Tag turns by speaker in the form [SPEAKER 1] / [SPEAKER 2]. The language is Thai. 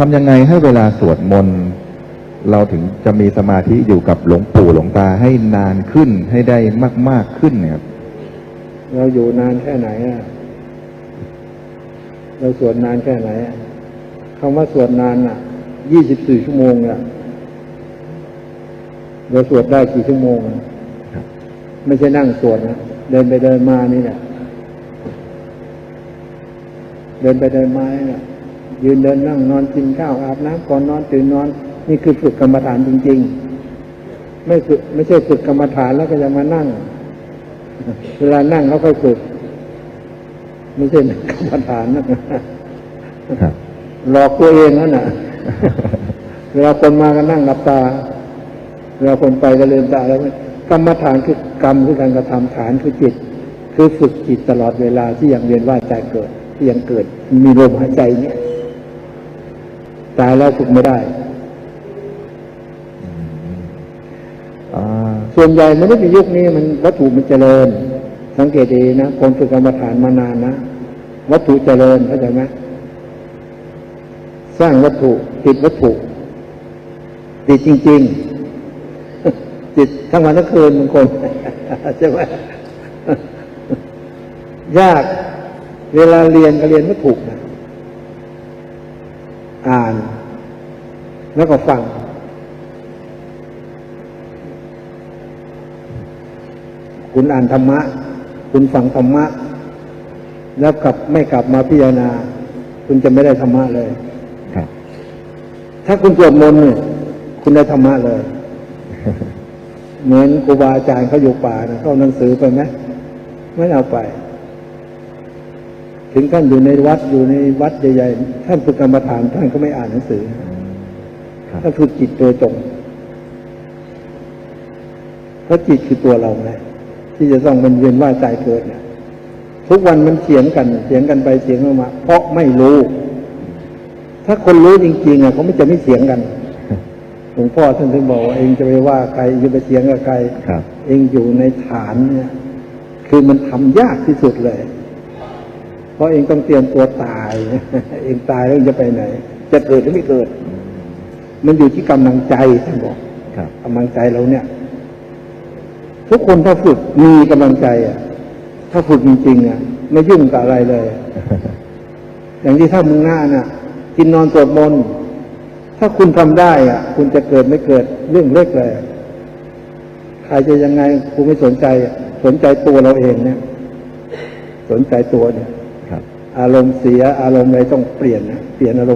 [SPEAKER 1] ทำยังไงให้เวลาสวดมนต์เราถึงจะมีสมาธิอยู่กับหลวงปู่หลวงตาให้นานขึ้นให้ได้มาก ๆขึ้นเนี่ยครับ
[SPEAKER 2] เราอยู่นานแค่ไหนอะเราสวดนานแค่ไหนคำว่าสวดนานอะยี่สิบสี่ชั่วโมงอะเราสวดได้กี่ชั่วโมงไม่ใช่นั่งสวดนะเดินไปเดินมานี่แหละเดินไปเดินมาเนี่ย ยืนเดินนั่งนอนกินข้าวอาบน้ำก่อนนอนตื่นนอน นี่คือฝึกกรรมฐานจริง ๆ ไม่ฝึกไม่ใช่ฝึกกรรมฐานแล้วก็จะมานั่ง เวลานั่งเขาค่อยฝึก ไม่ใช่นั่งกรรมฐานนะครับหลอกตัวเองนั่นน่ะเวลาคนมาก็นั่งหลับตาเวลาคนไปก็เลืมตาแล้วกรรมฐานคือกรรมคือการกระทำฐานคือจิต คือฝึกจิตตลอดเวลาที่ยังเวียนว่ายใจเกิดที่ยังเกิดมีลมหายใจเนี่ย ตายแล้วฝึกไม่ได้
[SPEAKER 1] อ่า
[SPEAKER 2] ส่วนใหญ่มนุษย์ในยุคนี้มันวัตถุมันเจริญ สังเกตดีนะคนฝึกกรรมฐานมานานนะ วัตถุเจริญเข้าใจไหมสร้างวัตถุติดวัตถุติดจริง ๆ ติดทั้งวันทั้งคืนบางคนใช่ไหมยาก เวลาเรียนก็เรียนวัตถุนะ อ่าน แล้วก็ฟัง คุณอ่านธรรมะ คุณฟังธรรมะ แล้วกลับไม่กลับมาพิจารณา คุณจะไม่ได้ธรรมะเลย
[SPEAKER 1] ครับ
[SPEAKER 2] ถ้าคุณสวดมนต์เนี่ยคุณได้ธรรมะเลย เหมือนครูบาอาจารย์เขาอยู่ป่านะเขาเอาหนังสือไปไหมไม่เอาไป ถึงท่านอยู่ในวัดอยู่ในวัดใหญ่ๆท่านฝึกกรรมฐานท่านก็ไม่อ่านหนังสือ
[SPEAKER 1] ครับ
[SPEAKER 2] ท่านฝึกจิตโดยตรงเพราะจิตคือตัวเราไงที่จะต้องมันเวียนว่ายใจเกิดเนี่ยทุกวันมันเถียงกันเถียงกันไปเถียงกันมา เพราะไม่รู้ ถ้าคนรู้จริงๆอะเขาไม่จะไม่เถียงกันหลวงพ่อท่านถึงบอกว่าเองจะไปว่าใครเองจะไปเถียงกับใคร
[SPEAKER 1] ครับ
[SPEAKER 2] เองอยู่ในฐานเนี่ย คือมันทำยากที่สุดเลย เพราะเองต้องเตรียมตัวตาย เองตายแล้วเองจะไปไหน จะเกิดหรือไม่เกิด มันอยู่ที่กำลังใจท่านบอก
[SPEAKER 1] ครับ
[SPEAKER 2] กำลังใจเราเนี่ย ทุกคนถ้าฝึกมีกำลังใจอะ ถ้าฝึกจริงๆอะไม่ยุ่งกับอะไรเลย อย่างที่ท่านมึงหน้าน่ะ กินนอนสวดมนต์ถ้าคุณทำได้ อะ คุณจะเกิดไม่เกิดเรื่องเล็กเลยใครจะยังไงคุณไม่สนใจอะสนใจตัวเราเองเนี่ย สนใจตัวเนี่ย
[SPEAKER 1] ครับ
[SPEAKER 2] อารมณ์เสียอารมณ์อะไรต้องเปลี่ยนเปลี่ยนอารมณ์